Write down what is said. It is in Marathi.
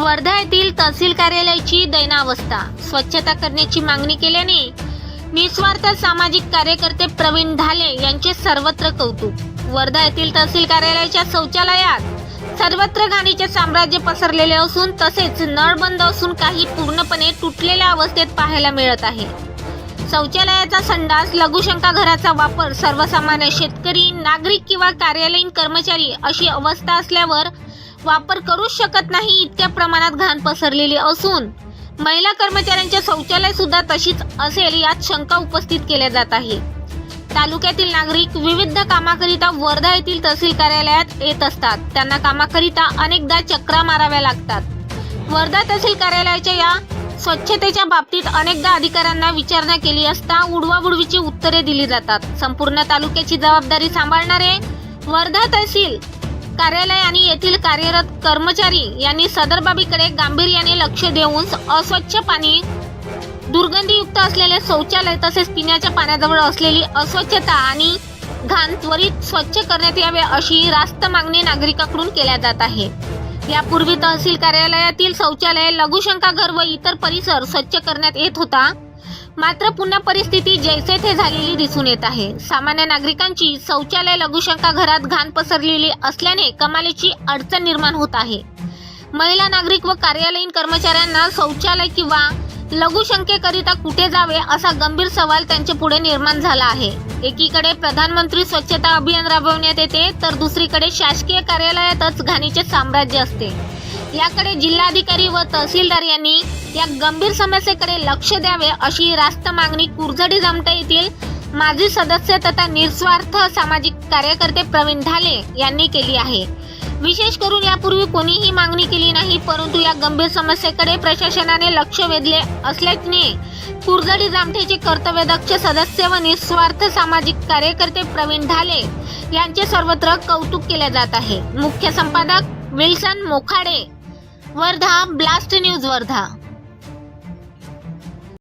वर्धा येथील तहसील कार्यालयाची दैनावस्था स्वच्छता करण्याची मागणी केल्याने निस्वार्थ सामाजिक कार्यकर्ते प्रवीण ढाले यांचे सर्वत्र कौतुक. वर्धा येथील तहसील कार्यालयाच्या शौचालयात सर्वत्र घाणीचे साम्राज्य पसरलेले असून तसेच नळ बंद असून काही पूर्णपणे तुटलेल्या अवस्थेत पाहायला मिळत आहे. शौचालयाचा संडास लघुशंका घराचा वापर सर्वसामान्य शेतकरी नागरिक किंवा कार्यालयीन कर्मचारी अशी अवस्था असल्यावर वापर करूच शकत नाही इतक्या प्रमाणात घाण पसरलेली असून. महिला कर्मचाऱ्यांचे शौचालय सुद्धा तशीच असेल यात शंका उपस्थित केल्या जात आहे. तालुक्यातील नागरिक विविध कामाकरिता वर्धा येथील तहसील कार्यालयात येत असतात. त्यांना कामाकरिता अनेकदा चक्रा माराव्या लागतात. वर्धा तहसील कार्यालयाच्या या स्वच्छतेच्या बाबतीत अनेकदा अधिकाऱ्यांना विचारणा केली असता उडवाबुडवीची उत्तरे दिली जातात. संपूर्ण तालुक्याची जबाबदारी सांभाळणारे वर्धा तहसील कार्यालय आणि येथील कार्यरत कर्मचारी यांनी सदर बाबीकडे गांभीर्याने लक्ष देऊन अस्वच्छ पाणी दुर्गंधीयुक्त असलेले शौचालय तसेच पिण्याच्या पाण्याजवळ असलेली अस्वच्छता आणि घाण त्वरित स्वच्छ करण्यात यावे अशी रास्त मागणी नागरिकांकडून केल्या जात आहे. यापूर्वी तहसील कार्यालयातील शौचालय लघुशंका घर व इतर परिसर स्वच्छ करण्यात येत होता. मात्र पुन्हा परिस्थिती जैसे थे झालेली दिसून येत आहे. सामान्य नागरिकांची शौचालय लघुशंका घरात घाण पसरलेली असल्याने कमालीची अडचण निर्माण होत आहे. महिला नागरिक व कार्यालयीन कर्मचाऱ्यांना शौचालय किंवा लघुशंकेकरिता कुठे जावे असा गंभीर सवाल त्यांच्या पुढे निर्माण झाला आहे. एकीकडे प्रधानमंत्री स्वच्छता अभियान राबवण्यात येते तर दुसरीकडे शासकीय कार्यालयातच घाणीचे साम्राज्य असते. याकडे जिल्हाधिकारी व तहसीलदार यांनी या गंभीर समस्येकडे लक्ष द्यावे अशी रास्त मागणी कुरझडी जामटा येथील माजी सदस्य तथा निस्वार्थ सामाजिक कार्यकर्ते प्रवीण ढाले यांनी केली आहे. विशेष करून यापूर्वी कोणीही मागणी केली नाही परंतु या गंभीर समस्येकडे प्रशासनाने लक्ष वेधले असल्याने कुरझडी जामठेचे कर्तव्यदक्ष सदस्य व निस्वार्थ सामाजिक कार्यकर्ते प्रवीण ढाले यांचे सर्वत्र कौतुक केले जात आहे. मुख्य संपादक Wilson Mokhade Wardha blast news Wardha